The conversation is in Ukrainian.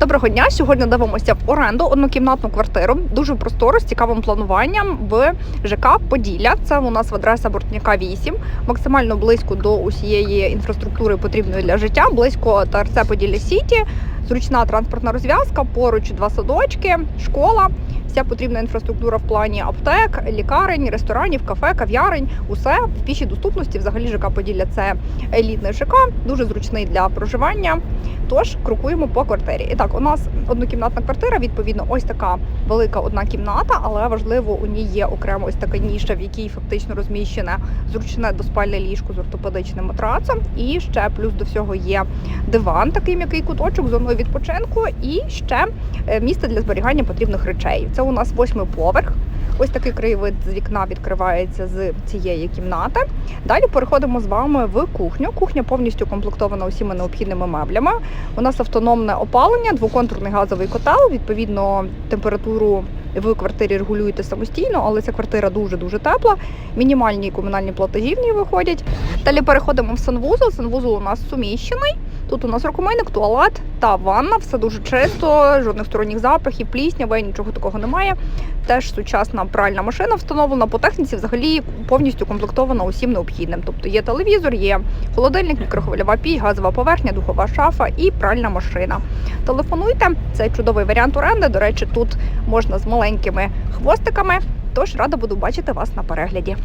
Доброго дня. Сьогодні дивимося в оренду однокімнатну квартиру. Дуже простору з цікавим плануванням в ЖК Поділля. Це у нас в адреса Бортняка 8. Максимально близько до усієї інфраструктури потрібної для життя. Близько ТРЦ Поділля Сіті, зручна транспортна розв'язка, поруч два садочки, школа. Вся потрібна інфраструктура в плані аптек, лікарень, ресторанів, кафе, кав'ярень. Усе в пішій доступності. Взагалі ЖК Поділля це елітний ЖК, дуже зручний для проживання. Тож крокуємо по квартирі. І так, у нас однокімнатна квартира, відповідно, ось така велика одна кімната, але важливо, у ній є окремо ось така ніша, в якій фактично розміщене зручне доспальне ліжко з ортопедичним матрацом. І ще плюс до всього є диван, такий м'який куточок, зоною відпочинку, і ще е, місце для зберігання потрібних речей. Це у нас восьмий поверх. Ось такий краєвид з вікна відкривається з цієї кімнати. Далі переходимо з вами в кухню. Кухня повністю комплектована усіма необхідними меблями. У нас автономне опалення, двоконтурний газовий котел. Відповідно, температуру в квартирі регулюєте самостійно, але ця квартира дуже дуже тепла. Мінімальні комунальні платежі в ній виходять. Далі переходимо в санвузол. Санвузол у нас суміщений. Тут у нас рукомийник, туалет та ванна. Все дуже чисто, жодних сторонніх запахів, плісняви, нічого такого немає. Теж сучасна пральна машина встановлена по техніці, взагалі повністю комплектована усім необхідним. Тобто є телевізор, є холодильник, мікрохвильова піч, газова поверхня, духова шафа і пральна машина. Телефонуйте, це чудовий варіант оренди. До речі, тут можна з маленькими хвостиками. Тож рада буду бачити вас на перегляді.